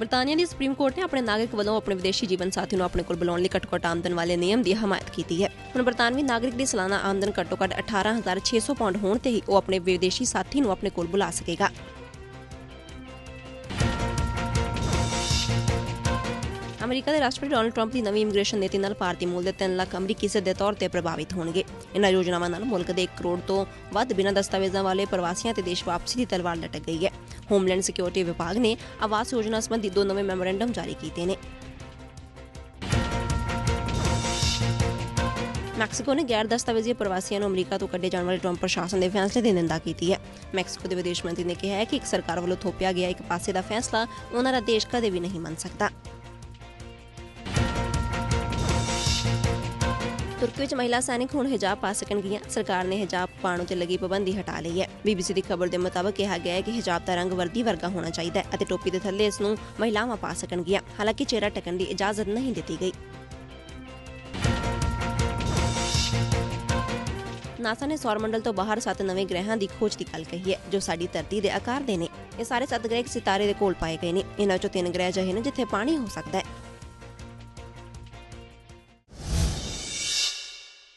ਬਰਤਾਨੀਆ ਦੀ supreme court ਨੇ ਆਪਣੇ ਨਾਗਰਿਕ ਵੱਲੋਂ ਆਪਣੇ ਵਿਦੇਸ਼ੀ ਜੀਵਨ ਸਾਥੀ ਨੂੰ ਆਪਣੇ ਕੋਲ ਬੁਲਾਉਣ ਲਈ ਘੱਟੋ-ਘੱਟ ਆਮਦਨ ਵਾਲੇ ਨਿਯਮ ਦੀ ਹਮਾਇਤ ਕੀਤੀ ਹੈ। ਹੁਣ ਬਰਤਾਨਵੀ ਨਾਗਰਿਕ ਦੀ ਸਾਲਾਨਾ ਆਮਦਨ ਘੱਟੋ-ਘੱਟ 18600 ਪਾਉਂਡ ਹੋਣ ਤੇ ਹੀ ਉਹ ਆਪਣੇ ਵਿਦੇਸ਼ੀ ਸਾਥੀ ਨੂੰ ਆਪਣੇ ਕੋਲ ਬੁਲਾ ਸਕੇਗਾ। ਅਮਰੀਕਾ ਦੇ ਰਾਸ਼ਟਰਪਤੀ ਡੋਨਲਡ ਟਰੰਪ ਦੀ ਨਵੀਂ ਇਮੀਗ੍ਰੇਸ਼ਨ ਨੀਤੀ ਨਾਲ ਭਾਰਤੀ ਮੂਲ ਦੇ 3 ਲੱਖ ਅਮਰੀਕੀ ਸਿੱਧੇ ਤੌਰ ਤੇ ਪ੍ਰਭਾਵਿਤ ਹੋਣਗੇ। ਇਨ੍ਹਾਂ ਯੋਜਨਾਵਾਂ ਨਾਲ ਮੁਲਕ ਦੇ 1 ਕਰੋੜ ਤੋਂ ਵੱਧ ਬਿਨਾਂ ਦਸਤਾਵੇਜ਼ਾਂ ਵਾਲੇ ਪ੍ਰਵਾਸੀਆਂ ਤੇ ਦੇਸ਼ ਵਾਪਸੀ ਦੀ ਤਲਵਾਰ ਲਟਕ ਗਈ ਹੈ। ਹੋਮਲੈਂਡ ਸਿਕਿਉਰਿਟੀ ਵਿਭਾਗ ਨੇ ਆਵਾਸ ਯੋਜਨਾ ਸੰਬੰਧੀ ਦੋ ਨਵੇਂ ਮੈਮੋਰੈਂਡਮ ਜਾਰੀ ਕੀਤੇ ਨੇ। ਮੈਕਸੀਕੋ ਨੇ ਗੈਰ ਦਸਤਾਵੇਜ਼ੀ ਪ੍ਰਵਾਸੀਆਂ ਨੂੰ ਅਮਰੀਕਾ ਤੋਂ ਕੱਢੇ ਜਾਣ ਵਾਲੇ ਟਰੰਪ ਪ੍ਰਸ਼ਾਸਨ ਦੇ ਫੈਸਲੇ ਦੀ ਨਿੰਦਾ ਕੀਤੀ ਹੈ। ਮੈਕਸੀਕੋ ਦੇ ਵਿਦੇਸ਼ ਮੰਤਰੀ ਨੇ ਕਿਹਾ ਹੈ ਕਿ ਇੱਕ ਸਰਕਾਰ ਵੱਲੋਂ ਥੋਪਿਆ ਗਿਆ ਇੱਕ ਪਾਸੇ ਦਾ ਫੈਸਲਾ ਉਹਨਾਂ ਦਾ ਦੇਸ਼ ਕਦੇ ਵੀ ਨਹੀਂ ਮੰਨ ਸਕਦਾ। ਤੁਰਕੀ ਵਿੱਚ ਮਹਿਲਾ ਸੈਨਿਕ ਹੁਣ ਹਿਜਾਬ ਪਾ ਸਕਣਗੀਆਂ। ਸਰਕਾਰ ਨੇ ਹਿਜਾਬ ਪਾਉਣ ਉਤੇ ਲੱਗੀ ਪਾਬੰਦੀ ਹਟਾ ਲਈ ਹੈ। ਬੀਬੀਸੀ ਦੀ ਖਬਰ ਦੇ ਮੁਤਾਬਕ ਕਿਹਾ ਗਿਆ ਹੈ ਕਿ ਹਿਜਾਬ ਦਾ ਰੰਗ ਵਰਦੀ ਵਰਗਾ ਹੋਣਾ ਚਾਹੀਦਾ ਹੈ ਅਤੇ ਟੋਪੀ ਦੇ ਥੱਲੇ ਇਸ ਨੂੰ ਮਹਿਲਾਵਾਂ ਪਾ ਸਕਣਗੀਆਂ। ਹਾਲਾਂਕਿ ਚਿਹਰਾ ਢੱਕਣ ਦੀ ਇਜਾਜ਼ਤ ਨਹੀਂ ਦਿੱਤੀ ਗਈ। ਨਾਸਾ ਨੇ ਸੌਰ ਮੰਡਲ ਤੋਂ ਬਾਹਰ ਸੱਤ ਨਵੇਂ ਗ੍ਰਹਿਾਂ ਦੀ ਖੋਜ ਦੀ ਗੱਲ ਕਹੀ ਹੈ, ਜੋ ਸਾਡੀ ਧਰਤੀ ਦੇ ਆਕਾਰ ਦੇ ਨੇ। ਇਹ ਸਾਰੇ ਸੱਤ ਗ੍ਰਹਿ ਇੱਕ ਸਿਤਾਰੇ ਦੇ ਕੋਲ ਪਾਏ ਗਏ ਨੇ। ਇਹਨਾਂ ਚੋਂ ਤਿੰਨ ਗ੍ਰਹਿ ਅਜਿਹੇ ਨੇ ਜਿੱਥੇ ਪਾਣੀ ਹੋ ਸਕਦਾ ਹੈ।